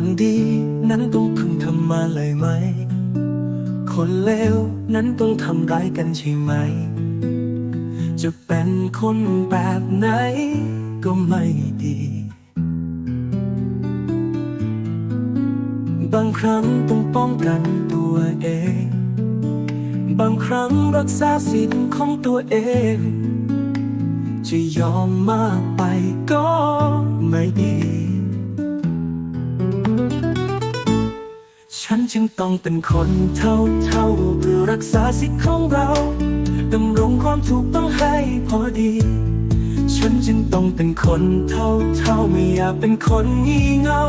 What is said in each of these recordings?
นั้นต้องพึงทำมาเลยไหม คนเลวนั้นต้องทำร้ายกันใช่ไหม จะเป็นคนแบบไหนก็ไม่ดี บางครั้งต้องป้องกันตัวเอง บางครั้งรักษาสิทธิ์ของตัวเอง จะยอมมากไปก็ ฉันจึงต้องเป็นคนเท่าเท่าๆเพื่อรักษาสิทธิ์ของเราดำรงความถูกต้องให้พอดี ฉันจึงต้องเป็นคนเท่าเท่าๆไม่อยากเป็นคนงี่เง่า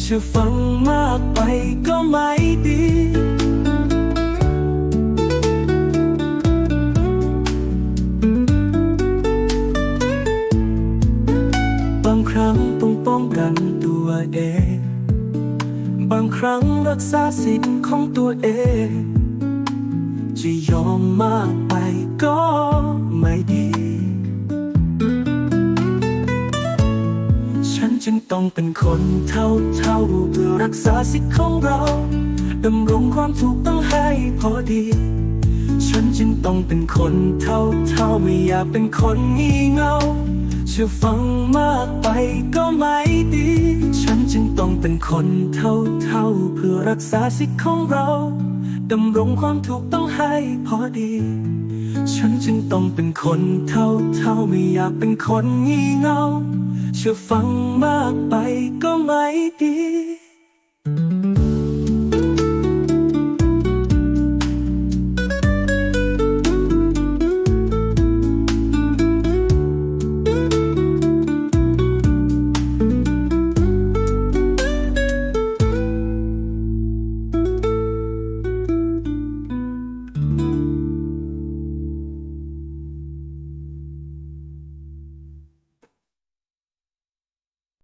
เชื่อฟังมากไปก็ไม่ดีบางครั้งต้องป้องกันตัวเอง ครั้งรักษาสิทธิ์ของตัวเอง จะยอมมากไปก็ไม่ดี ฉันจึงต้องเป็นคนเท่าเท่าเพื่อรักษาสิทธิ์ของเราดำรงความถูกต้องให้พอดี ฉันจึงต้องเป็นคนเท่าเท่าไม่อยากเป็นคนงี่เง่าเชื่อฟังมากไปก็ไม่ดี เป็นคนเท่าเท่าๆเพื่อรักษาสิทธิ์ของเราดำรงความถูกต้องให้พอดี ฉันจึงต้องเป็นคนเท่าเท่าๆไม่อยากเป็นคนงี่เง่าเชื่อฟังมากไปก็ไม่ดี